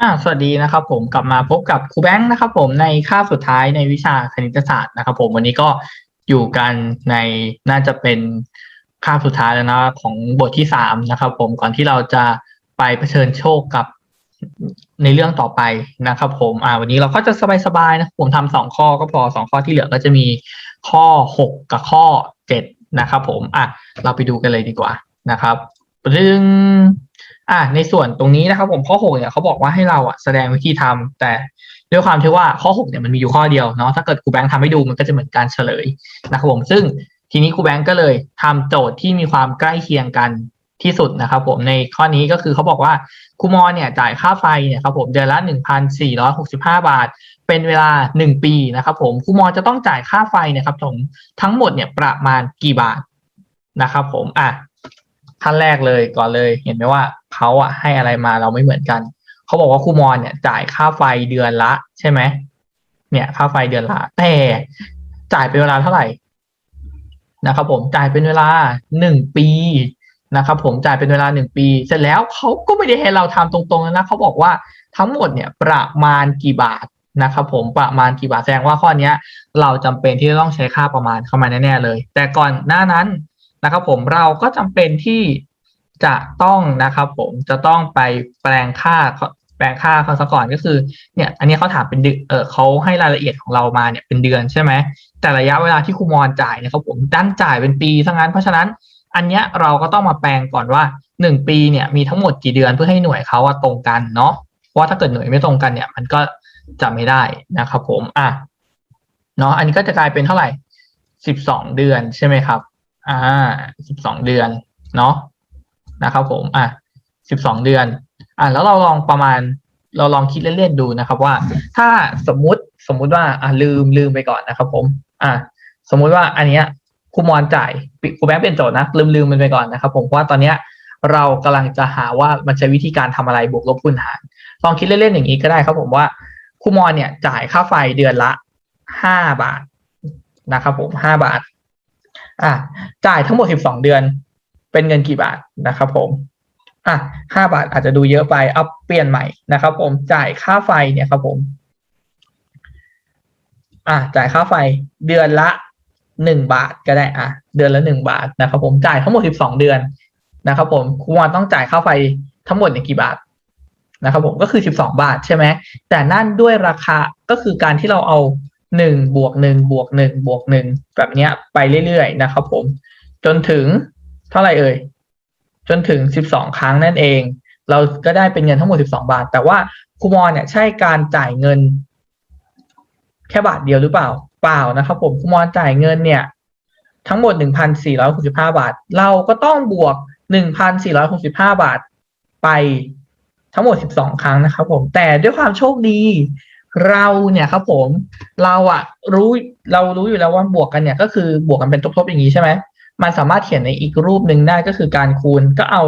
อ่าสวัสดีนะครับผมกลับมาพบกับครูแบงค์นะครับผมในคาบสุดท้ายในวิชาคณิตศาสตร์นะครับผมวันนี้ก็อยู่กันในน่าจะเป็นคาบสุดท้ายแล้วนะของบทที่สามนะครับผมก่อนที่เราจะไปเผชิญโชคกับในเรื่องต่อไปนะครับผมอ่าวันนี้เราก็จะสบายๆนะผมทำสองข้อก็พอสองข้อที่เหลือก็จะมีข้อหกกับข้อเจ็ดนะครับผมอะเราไปดูกันเลยดีกว่านะครับเรื่อง อ่าในส่วนตรงนี้นะครับผมข้อหกเนี่ยเขาบอกว่าให้เราอะแสดงวิธีทำแต่ด้วยความที่ว่าข้อหกเนี่ยมันมีอยู่ข้อเดียวเนาะถ้าเกิดครูแบงค์ทำให้ดูมันก็จะเหมือนการเฉลยนะครับผมซึ่งทีนี้ครูแบงค์ก็เลยทำโจทย์ที่มีความใกล้เคียงกันที่สุดนะครับผมในข้อนี้ก็คือเขาบอกว่าครูมอเนี่ยจ่ายค่าไฟเนี่ยครับผมเดือนละหนึ่งพันสี่ร้อยหกสิบห้าบาท เป็นเวลาหนึ่งปีนะครับผมครูมอจะต้องจ่ายค่าไฟเนี่ยครับผมทั้งหมดเนี่ยประมาณกี่บาทนะครับผมอะ ขั้นแรกเลยก่อนเลย เห็นไหมว่าเขาอะให้อะไรมาเราไม่เหมือนกันเขาบอกว่าครูมอนเนี่ยจ่ายค่าไฟเดือนละ ใช่ไหมเนี่ย ค่าไฟเดือนละ แต่จ่ายเป็นเวลาเท่าไหร่นะครับผมจ่ายเป็นเวลาหนึ่งปีนะครับผมจ่ายเป็นเวลาหนึ่งปี เสร็จแล้วเขาก็ไม่ได้ให้เราทำตรงๆนะเขาบอกว่าทั้งหมดเนี่ยประมาณกี่บาทนะครับผมประมาณกี่บาทแสดงว่าข้อเนี้ยเราจำเป็นที่จะต้องใช้ค่าประมาณเข้ามาแน่ๆเลย แต่ก่อนหน้านั้น นะครับผมเราก็จำเป็นที่จะต้องนะครับผมจะต้องไปแปลงค่าแปลงค่าเขาซะก่อนก็คือเนี่ยอันนี้เขาถามเป็นเดือนเออเขาให้รายละเอียดของเรามาเนี่ยเป็นเดือนใช่ไหมแต่ระยะเวลาที่ครูมอนจ่ายนี่ยครับผมดันจ่ายเป็นปีทั้งนั้นเพราะฉะนั้นอันเนี้ยเราก็ต้องมาแปลงก่อนว่าหนึ่งปีเนี่ยมีทั้งหมดกี่เดือนเพื่อให้หน่วยเขาตรงกันเนาะเพราะว่าถ้าเกิดหน่วยไม่ตรงกันเนี่ย มันก็จะไม่ได้นะครับผมอะเนาะอันนี้ก็จะกลายเป็นเท่าไหร่สิบสองเดือนใช่ไหมครับ อ่าสิบสองเดือนเนาะนะครับผมอะสิบสองเดือน อ่าแล้วเราลองประมาณเราลองคิดเล่นๆดูนะครับว่า ถ้าสมมุติสมมุติว่าอ่าลืมลืมไปก่อนนะครับ ผม อ่าสมมุติว่าอันเนี้ยครูมอนจ่ายครูแบงค์เป็นโจทย์นะลืมลืมมันไปก่อนนะครับ ผมเพราะว่าตอนเนี้ยเรากำลังจะหาว่ามันใช้วิธีการทำอะไรบวกลบคูณหารลองคิดเล่นๆอย่างนี้ก็ได้ครับ ผมว่าครูมอนเนี่ยจ่ายค่าไฟเดือนละห้าบาทนะครับ ผมห้าบาท อะจ่ายทั้งหมดสิบสองเดือน เป็นเงินกี่บาทนะครับผมอะห้าบาทอาจจะดูเยอะไปเอาเปลี่ยนใหม่นะครับ ผมจ่ายค่าไฟเนี่ยครับผมอะจ่ายค่าไฟเดือนละหนึ่งบาทก็ได้อะเดือนละหนึ่งบาทนะครับผมจ่ายทั้งหมดสิบสองเดือนนะครับ ผมคุณวอนต้องจ่ายค่าไฟทั้งหมดเนี่ยกี่บาทนะครับ ผมก็คือสิบสองบาทใช่ไหมแต่นั่นด้วยราคาก็คือการที่เราเอา หนึ่งบวกหนึ่งบวกหนึ่งบวกหนึ่งแบบเนี้ยไปเรื่อยๆนะครับผม จนถึงเท่าไหร่เอ่ย จนถึงสิบสองครั้งนั่นเอง เราก็ได้เป็นเงินทั้งหมดสิบสองบาท แต่ว่าคูมอนเนี่ยใช่การจ่ายเงิน แค่บาทเดียวหรือเปล่า เปล่านะครับผมคูมอนจ่ายเงินเนี่ย ทั้งหมดหนึ่งพันสี่ร้อยหกสิบห้าบาท เราก็ต้องบวกหนึ่งพันสี่ร้อยหกสิบห้าบาทไปทั้งหมดสิบสองครั้งนะครับผม แต่ด้วยความโชคดี เราเนี่ยครับผมเราอะรู้เรารู้อยู่แล้วว่าบวกกันเนี่ยก็คือบวกกันเป็นทบๆอย่างนี้ใช่ไหมมันสามารถเขียนในอีกรูปหนึ่งได้ก็คือการคูณก็เอา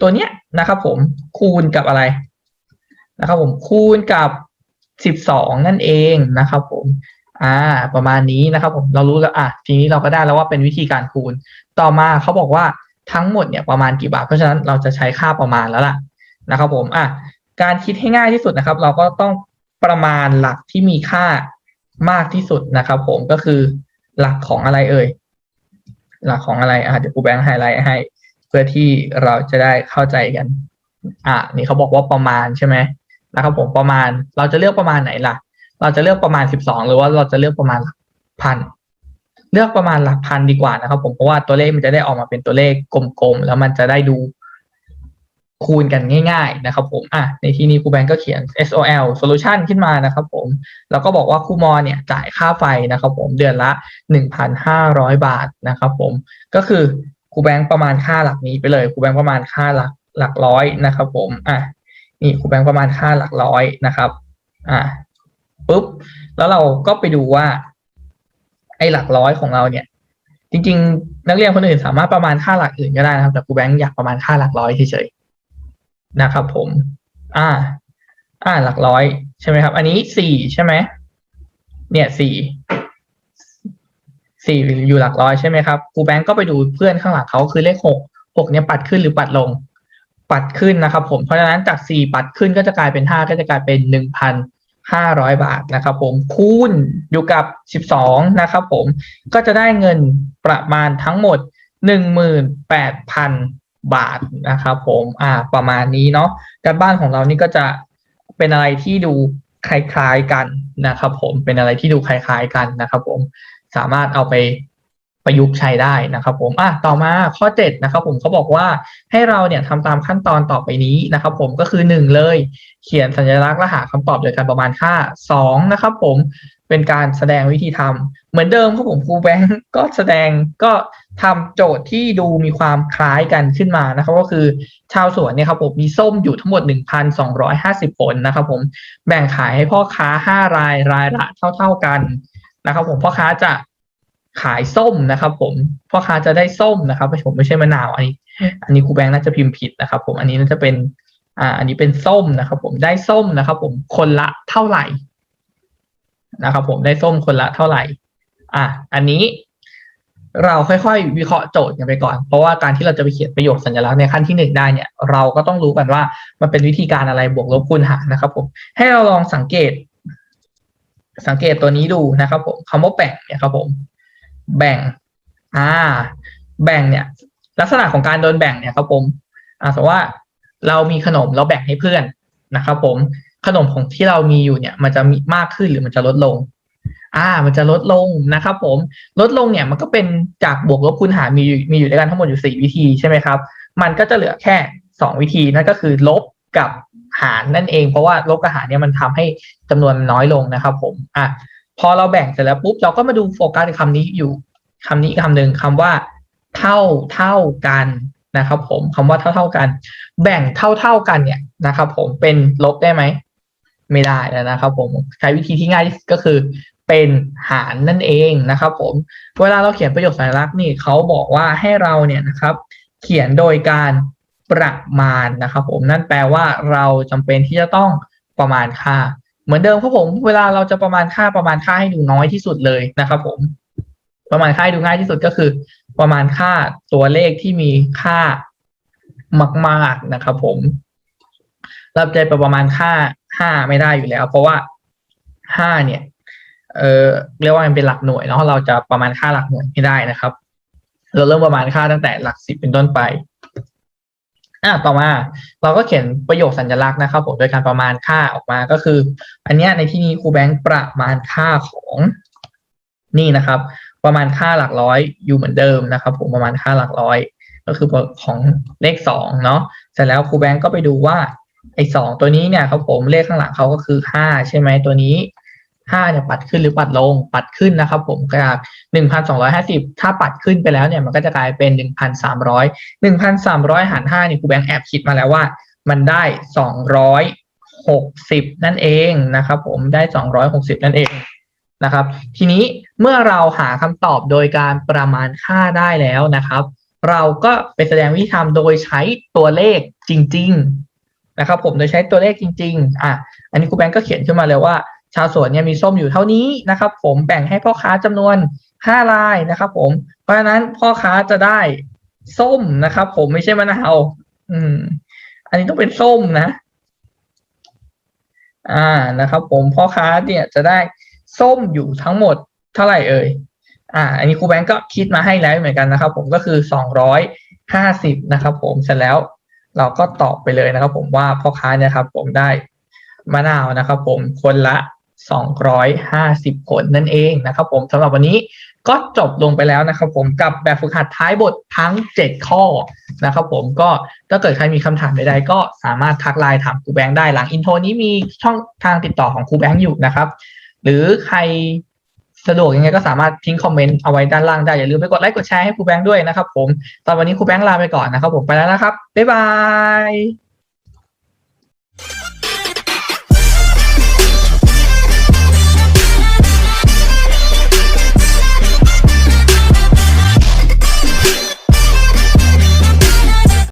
ตัวเนี้ยนะครับ ผมคูณกับอะไรนะครับ ผมคูณกับสิบสองนั่นเองนะครับ ผมอ่า ประมาณนี้นะครับ ผมเรารู้แล้วอะทีนี้เราก็ได้แล้วว่าเป็นวิธีการคูณ ต่อมาเขาบอกว่าทั้งหมดเนี่ยประมาณกี่บาทเพราะฉะนั้นเราจะใช้ค่าประมาณแล้วล่ะนะครับ ผมอะการคิดให้ง่ายที่สุดนะครับ เราก็ต้อง ประมาณหลักที่มีค่ามากที่สุดนะครับ ผมก็คือหลักของอะไรเอ่ย หลักของอะไรอะเดี๋ยวครูแบงค์ไฮไลท์ให้ เพื่อที่เราจะได้เข้าใจกัน อะนี่เขาบอกว่าประมาณใช่ไหมนะครับ ผมประมาณเราจะเลือกประมาณไหนล่ะ เราจะเลือกประมาณสิบสองหรือว่าเราจะเลือกประมาณหลักพันเลือกประมาณหลักพันดีกว่านะครับ ผมเพราะว่าตัวเลขมันจะได้ออกมาเป็นตัวเลขกลมๆแล้วมันจะได้ดู คูณกันง่าย ๆ นะครับผมอะในที่นี้ครูแบงก์ก็เขียน SOL solution ขึ้นมานะครับผม แล้วก็บอกว่าครูมอเนี่ยจ่ายค่าไฟนะครับผมเดือนละ 1,500 บาทนะครับผม ก็คือครูแบงก์ประมาณค่าหลักนี้ไปเลยครูแบงก์ประมาณค่าหลักหลักร้อยนะครับ ผม อะนี่ครูแบงก์ประมาณค่าหลักร้อยนะครับ อะปุ๊บ แล้วเราก็ไปดูว่า ไอ้หลักร้อยของเราเนี่ย จริง ๆ นักเรียนคนอื่นสามารถประมาณค่าหลักอื่นก็ได้นะครับ แต่ครูแบงค์อยากประมาณค่าหลักร้อยเฉยๆ นะครับผม อ่า อ่าหลักร้อย ใช่ไหมครับ อันนี้สี่ใช่ไหมเนี่ยสี่สี่อยู่หลักร้อยใช่ไหมครับครูแบงค์ก็ไปดูเพื่อนข้างหลังเขาคือเลขหกหกเนี่ยปัดขึ้นหรือปัดลง ปัดขึ้นนะครับผมเพราะฉะนั้นจากสี่ปัดขึ้นก็จะกลายเป็นห้าก็จะกลายเป็นหนึ่งพันห้าร้อยบาทนะครับผมคูณอยู่กับสิบสองนะครับผมก็จะได้เงินประมาณทั้งหมดหนึ่งหมื่นแปดพัน บาทนะครับผมอ่าประมาณนี้เนาะการบ้านของเรานี่ก็จะเป็นอะไรที่ดูคล้ายๆกันนะครับ ผมเป็นอะไรที่ดูคล้ายๆกันนะครับ ผมสามารถเอาไปประยุกต์ใช้ได้นะครับผมอะต่อมาข้อเจ็ดนะครับผมเขาบอกว่าให้เราเนี่ยทำตามขั้นตอนต่อไปนี้นะครับ ผมก็คือหนึ่งเลย เขียนสัญลักษณ์และหาคำตอบโดยการประมาณค่าสองนะครับ ผมเป็นการแสดงวิธีทำเหมือนเดิมครับผมครูแบงก์ก็แสดงก็ ทำโจทย์ที่ดูมีความคล้ายกันขึ้นมานะครับ ก็คือชาวสวนเนี่ยครับผมมีส้มอยู่ทั้งหมด 1,250 ผลนะครับผมแบ่งขายให้พ่อค้า 5 รายรายละเท่า ๆกันนะครับผมพ่อค้าจะขายส้มนะครับ ผมพ่อค้าจะได้ส้มนะครับผมไม่ใช่มะนาวอันนี้ อันนี้ครูแบงค์น่าจะพิมพ์ผิดนะครับ ผมอันนี้น่าจะเป็นอ่า อันนี้เป็นส้มนะครับ ผมได้ส้มนะครับ ผมคนละเท่าไหร่นะครับ ผมได้ส้มคนละเท่าไหร่ อะอันนี้ เราค่อยๆ วิเคราะห์โจทย์กันไปก่อน เพราะว่าการที่เราจะไปเขียนประโยคสัญลักษณ์ในขั้นที่หนึ่งได้เนี่ย เราก็ต้องรู้กันว่ามันเป็นวิธีการอะไรบวกลบคูณหารนะครับผม ให้เราลองสังเกต สังเกตตัวนี้ดูนะครับผมคำว่าแบ่งเนี่ยครับผม แบ่ง อ่า แบ่งเนี่ย ลักษณะของการโดนแบ่งเนี่ยครับผม อ่าสมมติว่าเรามีขนมเราแบ่งให้เพื่อนนะครับผมขนมของที่เรามีอยู่เนี่ย มันจะมีมากขึ้นหรือมันจะลดลง อ่า มันจะลดลงนะครับผม ลดลงเนี่ยมันก็เป็นจากบวกลบคูณหารมีมีอยู่ด้วยกันทั้งหมดอยู่สี่วิธีใช่ไหมครับ มันก็จะเหลือแค่สองวิธีนั่นก็คือลบกับหารนั่นเอง เพราะว่าลบกับหารเนี่ยมันทำให้จำนวนน้อยลงนะครับผม อะ พอเราแบ่งเสร็จแล้วปุ๊บเราก็มาดูโฟกัสคำนี้อยู่คำนี้คำหนึ่งคำว่า เท่าเท่ากันนะครับผมคำว่าเท่าเท่ากัน แบ่งเท่าเท่ากันเนี่ยนะครับ ผมเป็นลบได้ไหมไม่ได้แล้วนะครับผมใช้วิธีที่ง่ายที่สุดก็คือ เป็นหารนั่นเองนะครับ ผมเวลาเราเขียนประโยคสัญลักษณ์นี่เขาบอกว่าให้เราเนี่ยนะครับ เขียนโดยการประมาณนะครับ ผมนั่นแปลว่าเราจำเป็นที่จะต้องประมาณค่า เหมือนเดิมครับผม เวลาเราจะประมาณค่าประมาณค่าให้ดูน้อยที่สุดเลยนะครับ ผม ประมาณค่าให้ดูง่ายที่สุดก็คือ ประมาณค่าตัวเลขที่มีค่ามากๆนะครับ ผมเราจะไปประมาณค่าห้าไม่ได้อยู่แล้ว เพราะว่าห้าเนี่ย เออเรียกว่ามันเป็นหลักหน่วยเนาะเราจะประมาณค่าหลักหน่วยไม่ได้นะครับ เราเริ่มประมาณค่าตั้งแต่หลักสิบเป็นต้นไปอะต่อมาเราก็เขียนประโยคสัญลักษณ์นะครับผมโดยการประมาณค่าออกมาก็คือ อันเนี้ยในที่นี้ครูแบงค์ประมาณค่าของนี่นะครับ ประมาณค่าหลักร้อยอยู่เหมือนเดิมนะครับ ผมประมาณค่าหลักร้อย ก็คือของเลขสองเนาะเสร็จแล้วครูแบงค์ก็ไปดูว่าไอ้สองตัวนี้เนี่ยครับผมเลขข้างหลังเขาก็คือห้าใช่ไหมตัวนี้ ห้าเนี่ยปัดขึ้นหรือปัดลงปัดขึ้นนะครับ ผมจากหนึ่งพันสองร้อยห้าสิบถ้าปัดขึ้นไปแล้วเนี่ยมันก็จะกลายเป็นหนึ่งพันสามร้อยหนึ่งพันสามร้อยหารห้านี่ครูแบงค์แอบคิดมาแล้วว่า มันได้สองร้อยหกสิบนั่นเองนะครับ ผมได้สองร้อยหกสิบนั่นเองนะครับ ทีนี้เมื่อเราหาคำตอบโดยการประมาณค่าได้แล้วนะครับ เราก็ไปแสดงวิธีทำโดยใช้ตัวเลขจริง ๆ นะครับ ผมโดยใช้ตัวเลขจริง ๆ อะ อันนี้ครูแบงก์ก็เขียนขึ้นมาเลยว่า ชาวสวนเนี่ยมีส้มอยู่เท่านี้นะครับ ผมแบ่งให้พ่อค้าจำนวนห้ารายนะครับ ผม เพราะฉะนั้นพ่อค้าจะได้ส้มนะครับ ผมไม่ใช่มะนาวอืม อันนี้ต้องเป็นส้มนะ อ่านะครับ ผมพ่อค้าเนี่ยจะได้ส้มอยู่ทั้งหมดเท่าไหร่เอ่ยอ่า อันนี้ครูแบงก์ก็คิดมาให้แล้วเหมือนกันนะครับ ผมก็คือสองร้อยห้าสิบนะครับ ผมเสร็จแล้วเราก็ตอบไปเลยนะครับ ผมว่าพ่อค้าเนี่ยครับ ผมได้มะนาวนะครับ ผมคนละ สองร้อยห้าสิบผลนั่นเองนะครับผมสำหรับวันนี้ก็จบลงไปแล้วนะครับผมกับแบบฝึกหัดท้ายบททั้งเจ็ดข้อนะครับผมก็ถ้าเกิดใครมีคำถามใดๆก็สามารถทักไลน์ถามครูแบงค์ได้หลังอินโทรนี้มีช่องทางติดต่อของครูแบงค์อยู่นะครับ หรือใครสะดวกยังไงก็สามารถทิ้งคอมเมนต์เอาไว้ด้านล่างได้ อย่าลืมไปกดไลค์กดแชร์ให้ครูแบงค์ด้วยนะครับผมตอนวันนี้ครูแบงค์ลาไปก่อนนะครับผมไปแล้วนะครับบ๊ายบาย